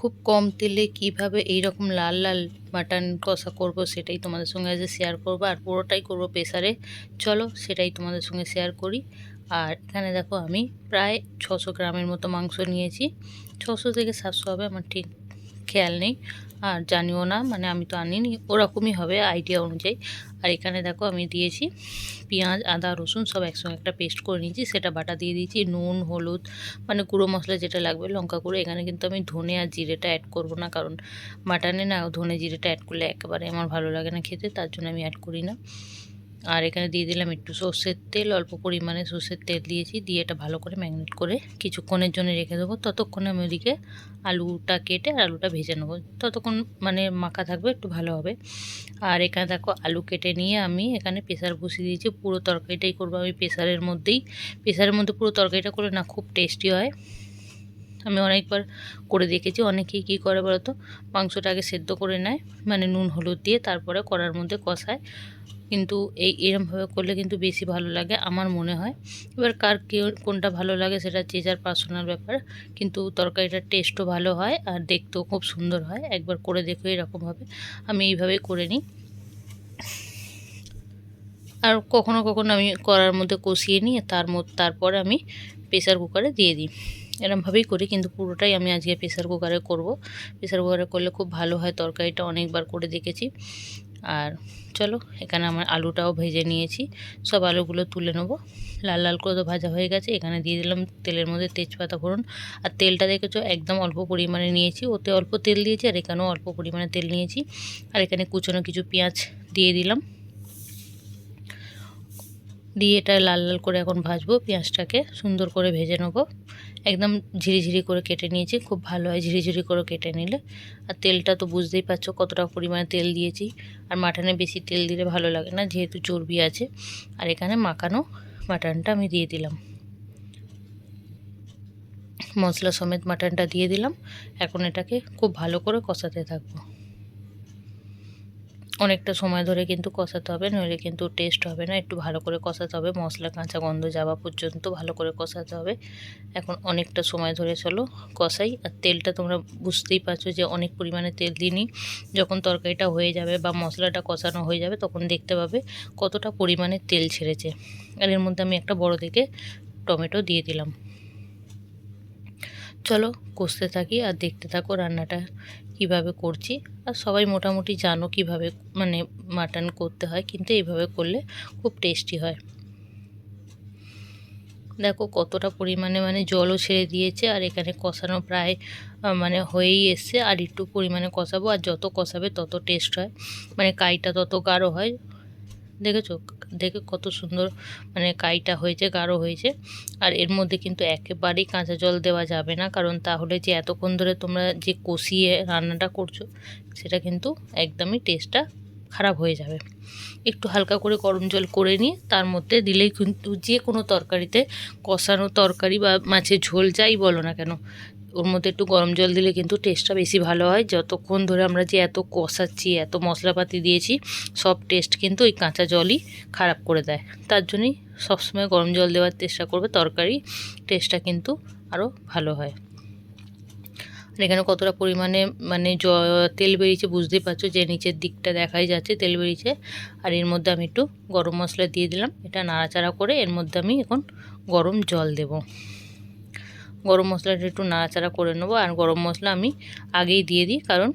খুব কম তেলে কীভাবে এই রকম লাল লাল মাটন কষা করব সেটাই তোমাদের সঙ্গে আজ শেয়ার করব, আর পুরোটাই করব প্রেসারে চলো সেটাই তোমাদের সঙ্গে শেয়ার করি। আর এখানে দেখো আমি প্রায় ছশো গ্রামের মতো মাংস নিয়েছি। ছশো থেকে সাতশো হবে, আমার ঠিক খেয়াল নেই। আর জানিও না মানে আমি তো আনিনি, ওরকমই হবে আইডিয়া অনুযায়ী। আর এখানে দেখো আমি দিয়েছি পেঁয়াজ, আদা, রসুন সব একসঙ্গে একটা পেস্ট করে নিয়েছি। সেটা বাটা দিয়ে দিয়েছি, নুন, হলুদ মানে গুঁড়ো মশলা যেটা লাগবে, লঙ্কা গুঁড়ো। এখানে কিন্তু আমি ধনে আর জিরেটা অ্যাড করব না, কারণ মাটনে না ধনে জিরেটা অ্যাড করলে একেবারে আমার ভালো লাগে না খেতে, তার জন্য আমি অ্যাড করি না। আর এখানে দিয়ে দিলাম একটু সর্ষের তেল, অল্প পরিমাণে সর্ষের তেল দিয়েছি, দিয়ে এটা ভালো করে ম্যাগনেট করে কিছুক্ষণের জন্য রেখে দেবো। ততক্ষণে আমি ওদিকে আলুটা কেটে আর আলুটা ভেজে নেব। ততক্ষণ মানে মাখা থাকবে, একটু ভালো হবে। আর এখানে দেখো আলু কেটে নিয়ে আমি এখানে প্রেশার বসিয়ে দিয়েছি। পুরো তরকারিটাই করব আমি প্রেশারের মধ্যেই। প্রেশারের মধ্যে পুরো তরকারিটা করে না খুব টেস্টি হয়। আমি অনেকবার করে দেখেছি, অনেকেই কী করে বলতো মাংসটা আগে সেদ্ধ করে নেয় মানে নুন, হলুদ দিয়ে তারপরে কড়ার মধ্যে কষায়। কিন্তু এই এরমভাবে করলে কিন্তু বেশি ভালো লাগে আমার মনে হয়। এবার কার কোনটা ভালো লাগে সেটা যে যার পার্সোনাল ব্যাপার। কিন্তু তরকারিটার টেস্টও ভালো হয় আর দেখতেও খুব সুন্দর হয়। একবার করে দেখো এরকমভাবে। আমি এইভাবেই করে নিই। আর কখনো কখনো আমি করার মধ্যে কষিয়ে নিই তার মধ্যে তারপরে আমি প্রেসার কুকারে দিয়ে দিই। এরমভাবেই করি কিন্তু পুরোটাই আমি আজকে প্রেসার কুকারে করব। প্রেসার কুকারে করলে খুব ভালো হয়। তরকারিটা অনেকবার করে দেখেছি। আর চলো, এখানে আমার আলুটাও ভেজে নিয়েছি। সব আলুগুলো তুলে নেব। লাল লাল করে তো ভাজা হয়ে গেছে। এখানে দিয়ে দিলাম তেলের মধ্যে তেজপাতা ফোড়ন। আর তেলটা দেখেছ, একদম অল্প পরিমাণে নিয়েছি। ওতে অল্প তেল দিয়েছি, আর এখানেও অল্প পরিমাণে তেল নিয়েছি। আর এখানে কুচনো কিছু পেঁয়াজ দিয়ে দিলাম। দিয়ে এটা লাল লাল করে এখন ভাজবো, পেঁয়াজটাকে সুন্দর করে ভেজে নেব। একদম ঝিরিঝিরি করে কেটে নিয়েছি, খুব ভালো হয় ঝিরিঝিরি করে কেটে নিলে। আর তেলটা তো বুঝতেই পারছ কতটা পরিমাণে তেল দিয়েছি। আর মাটনে বেশি তেল দিলে ভালো লাগে না, যেহেতু চর্বি আছে। আর এখানে মাখানো মাটনটা আমি দিয়ে দিলাম। মশলা সমেত মাটনটা দিয়ে দিলাম। এখন এটাকে খুব ভালো করে কষাতে থাকব। অনেকটা সময় ধরে কিন্তু কষাতে হবে, নইলে কিন্তু টেস্ট হবে না। একটু ভালো করে কষাতে হবে, মশলা, কাঁচা গন্ধ যাওয়া পর্যন্ত ভালো করে কষাতে হবে। এখন অনেকটা সময় ধরে চলো, কষাই। আর তেলটা তোমরা বুঝতেই পারছ যে অনেক পরিমাণে তেল দিইনি। যখন তরকারিটা হয়ে যাবে বা মশলাটা কষানো হয়ে যাবে, তখন দেখতে পাবে কতটা পরিমাণে তেল ছেড়েছে। আর এর মধ্যে আমি একটা বড় দিকে টমেটো দিয়ে দিলাম। চলো, কষতে থাকি আর দেখতে থাকো রান্নাটা কীভাবে করছি আর সবাই মোটামুটি জানো কীভাবে মানে মাটন করতে হয়, কিন্তু এইভাবে করলে খুব টেস্টি হয়। দেখো কতটা পরিমাণে মানে জলও ছেড়ে দিয়েছে আর এখানে কষানো প্রায় মানে হয়েই এসছে আর একটু পরিমাণে কষাবো আর যত কষাবে তত টেস্ট হয়। মানে কাইটা তত গাঢ় হয়। দেখেছ দেখে কত সুন্দর মানে কাইটা হয়েছে, গাঢ় হয়েছে। আর এর মধ্যে কিন্তু একেবারেই কাঁচা জল দেওয়া যাবে না, কারণ তাহলে যে এতক্ষণ ধরে তোমরা যে কষিয়ে রান্নাটা করছ, সেটা কিন্তু একদমই টেস্টটা খারাপ হয়ে যাবে। একটু হালকা করে গরম জল করে নিয়ে, তার মধ্যে দিলেই কিন্তু যে কোনো তরকারিতে কষানো তরকারি বা মাছের ঝোল যাই বলো না কেন ওর মধ্যে একটু গরম জল দিলে কিন্তু টেস্টটা বেশি ভালো হয়। যতক্ষণ ধরে আমরা যে এত কষাচ্ছি, এত মশলাপাতি দিয়েছি, সব টেস্ট কিন্তু ওই কাঁচা জলই খারাপ করে দেয়। তার জন্যই সবসময় গরম জল দেওয়ার চেষ্টা করবে, তরকারি টেস্টটা কিন্তু আরও ভালো হয়। আর এখানে কতটা পরিমাণে মানে জ, তেল বেরিয়েছে বুঝতেই পারছ যে নিচের দিকটা দেখাই যাচ্ছে তেল বেরিয়েছে। আর এর মধ্যে আমি একটু গরম মশলা দিয়ে দিলাম, এটা নাড়াচাড়া করে এর মধ্যে আমি এখন গরম জল দেবো। গরম মশলাটা একটু নাড়াচাড়া করে নেব আর গরম মশলা আমি আগেই দিয়ে দিই, কারণ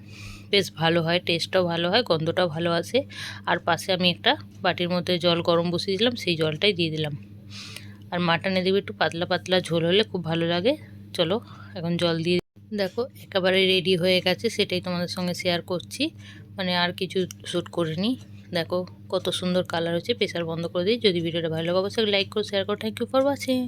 বেশ ভালো হয় টেস্টটাও ভালো হয়, গন্ধটাও ভালো আসে। আর পাশে আমি একটা বাটির মধ্যে জল গরম বসিয়ে দিলাম, সেই জলটাই দিয়ে দিলাম। আর মাটনে দেবে একটু পাতলা পাতলা ঝোল হলে খুব ভালো লাগে। চলো, এখন জল দিয়ে দেখো, একেবারে রেডি হয়ে গেছে, সেটাই তোমাদের সঙ্গে শেয়ার করছি। মানে আর কিছু শ্যুট করিনি। দেখো, কত সুন্দর কালার হচ্ছে প্রেশার বন্ধ করে দিই। যদি ভিডিওটা ভালো লাগে, অবশ্যই লাইক করো শেয়ার করো। Thank you for watching